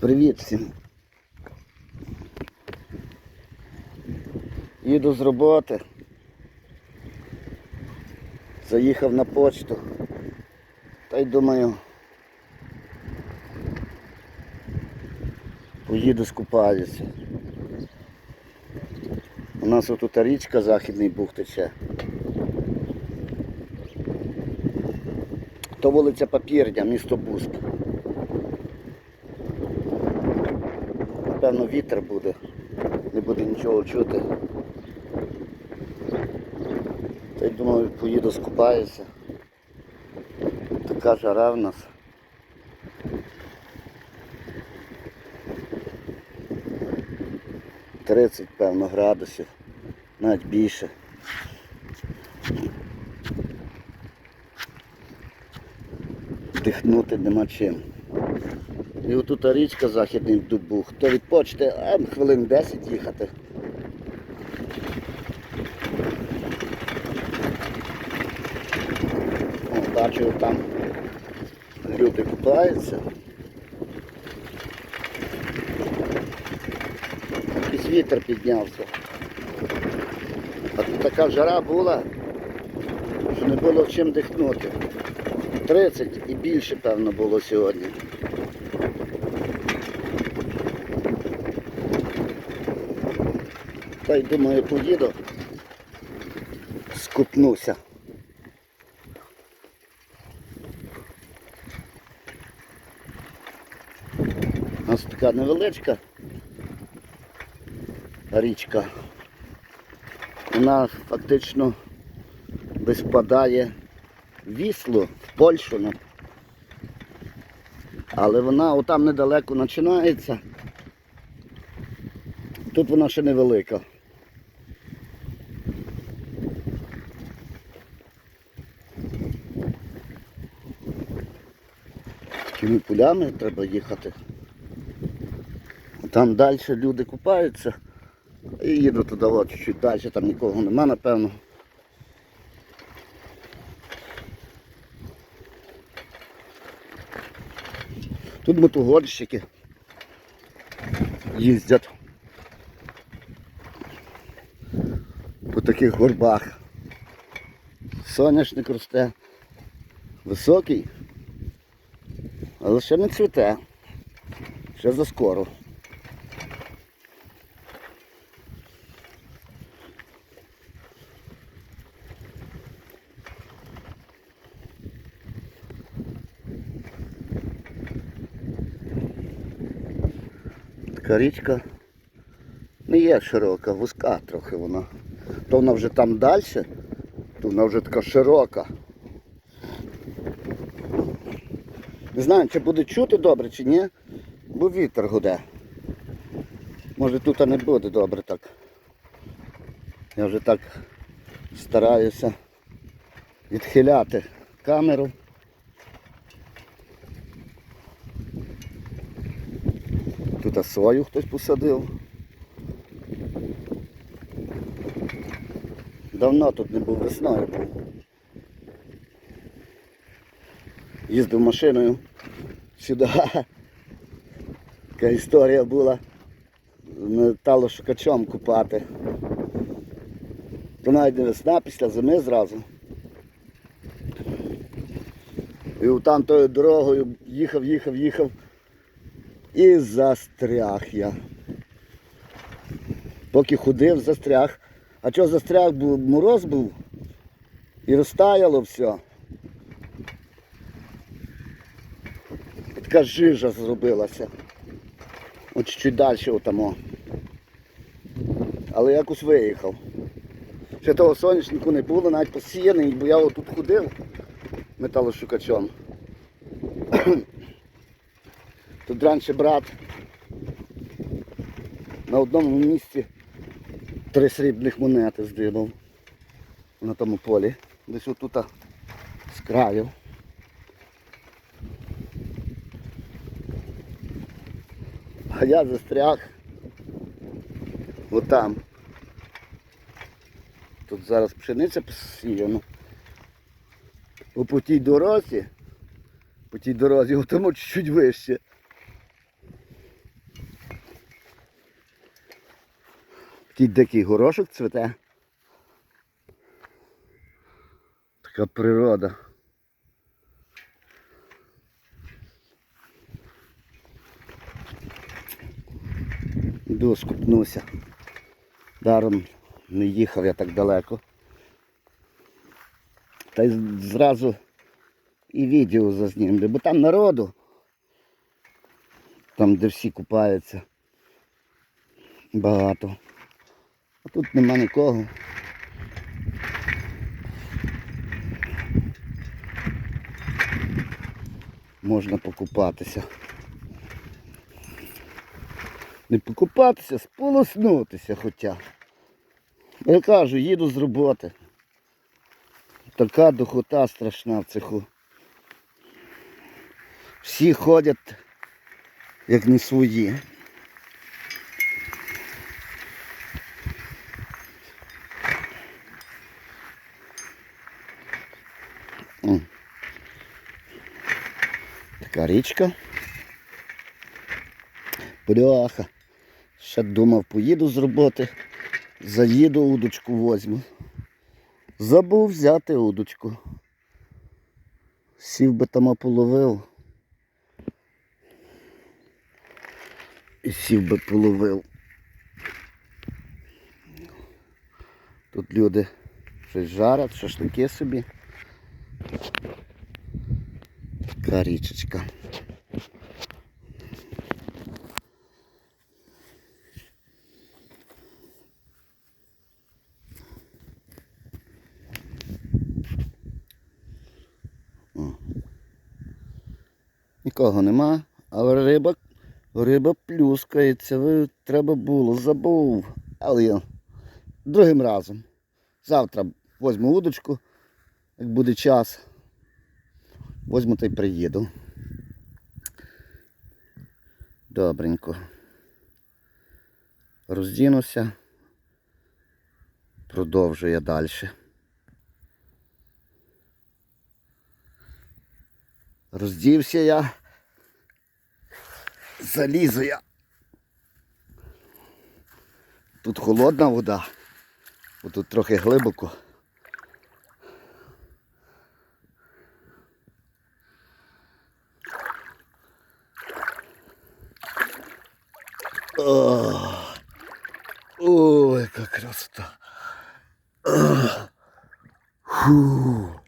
Привіт всім. Їду з роботи. Заїхав на почту. Та й думаю. Поїду скупаюся. У нас отут річка Західний Буг тече. То вулиця Папірня, місто Буск. Напевно, вітер буде, не буде нічого чути. Та й думаю, поїду скупаюся. Така жара в нас. Тридцять, певно, градусів, навіть більше. Дихнути нема чим. І отут річка Західний Дубух. То від почти, а хвилин 10 їхати. О, бачу, там люди купаються. Якийсь вітер піднявся. А тут така жара була, що не було чим дихнути. 30 і більше, певно, було сьогодні. Та й думаю, поїду, скупнуся. У нас така невеличка річка. Вона фактично десь впадає в Польщу. Але вона отам недалеко починається. Тут вона ще невелика. Такими полями треба їхати. Там далі люди купаються. І їду туди от, чуть далі, там нікого нема, напевно. Тут мотогонщики їздять по таких горбах. Соняшник росте. Високий, але ще не цвіте. Ще заскоро. Така річка не є широка, вузька трохи вона. То вона вже там далі, то вона вже така широка. Не знаю, чи буде чути добре, чи ні, бо вітер гуде. Може тут не буде добре так. Я вже так стараюся відхиляти камеру. Тут сою хтось посадив. Давно тут не був весною. був. Їздив машиною сюди. Така історія була металошукачом купати. То навіть не весна після зими зразу. І там тою дорогою їхав, їхав, їхав. І застряг я. Поки ходив, застряг. А що застряг, бо мороз був і розтаяло все. Така жижа зробилася. От чуть далі отамо. Але якось виїхав. Ще того соняшнику не було, навіть посіяний, бо я отут ходив металошукачом. Тут раніше брат на одному місці три срібних монети здибав на тому полі. Десь отут з краю. А я застряг отам. Тут зараз пшениця посіяна. О по тій дорозі, по тій дорозі, тому чуть-чуть вище. Такий дикий горошок цвете. Така природа. Іду скупнуся. Даром не їхав я так далеко. Та й зразу і відео зазнімлю, бо там народу, там де всі купаються, багато. А тут нема нікого. Можна покупатися. Не покупатися, сполоснутися хоча. Я кажу, їду з роботи. Така духота страшна в цеху. Всі ходять, як не свої. Така річка. Бляха. Ще думав, поїду з роботи, заїду удочку возьму. Забув взяти удочку. Сів би там половив. І сів би половив. Тут люди щось жарять, шашлики собі. Така річечка. Нікого нема, але риба, риба плюскається. Ви треба було, забув. Але я другим разом. Завтра возьму удочку, як буде час. Возьму та й приїду. Добренько. Роздінуся. Продовжую я далі. Роздівся я. Залізу я. Тут холодна вода, бо тут трохи глибоко. О, о, яка красота. Фу.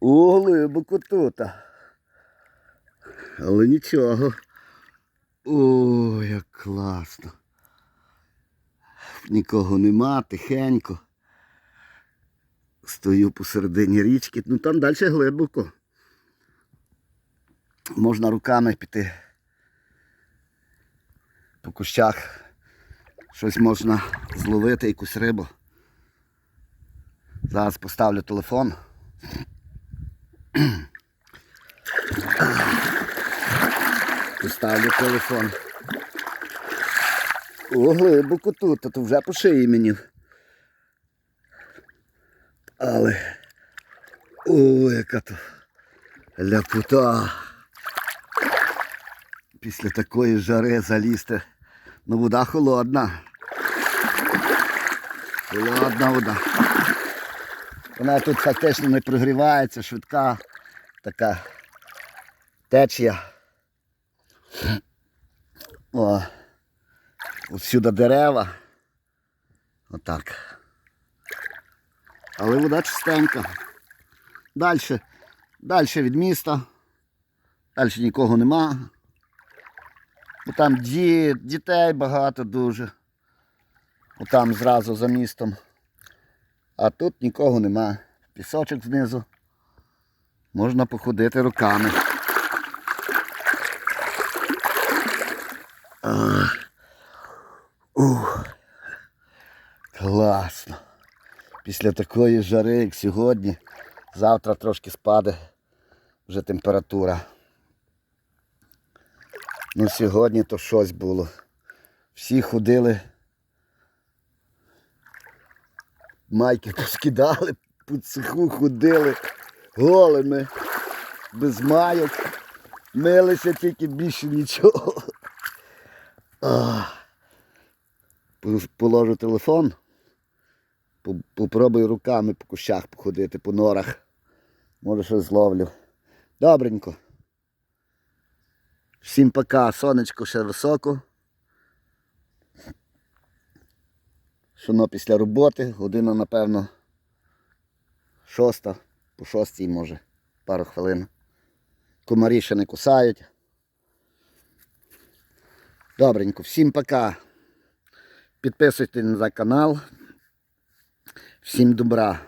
О, глибоко тут. Але нічого. О, як класно. Нікого нема, тихенько. Стою посередині річки. Ну там далі глибоко. Можна руками піти по кущах. Щось можна зловити, якусь рибу. Зараз поставлю телефон. Поставлю телефон. О, глибоко тут, а то вже по шиї мені. Але. О, яка то ляпота. Після такої жари залізти. Ну вода холодна. Холодна вода. Вона тут фактично не прогрівається, швидка така течія. О, всюди дерева. Отак. Але вода чистенька. Далі, далі від міста. Далі нікого нема. Бо там ді, дітей багато дуже. Отам зразу за містом. А тут нікого нема. Пісочок знизу. Можна походити руками. Ух, класно. Після такої жари, як сьогодні, завтра трошки спаде вже температура. Ну сьогодні то щось було. Всі ходили. Майки поскидали, по цеху ходили голими, без майок. Милися тільки більше нічого. Положу телефон. Попробую руками по кущах походити, по норах. Може щось зловлю. Добренько. Всім пока, сонечко ще високо. Шуно після роботи, година, напевно, шоста, по шостій, може, пару хвилин. Комарі ще не кусають. Добренько, всім пока. Підписуйтесь на канал. Всім добра.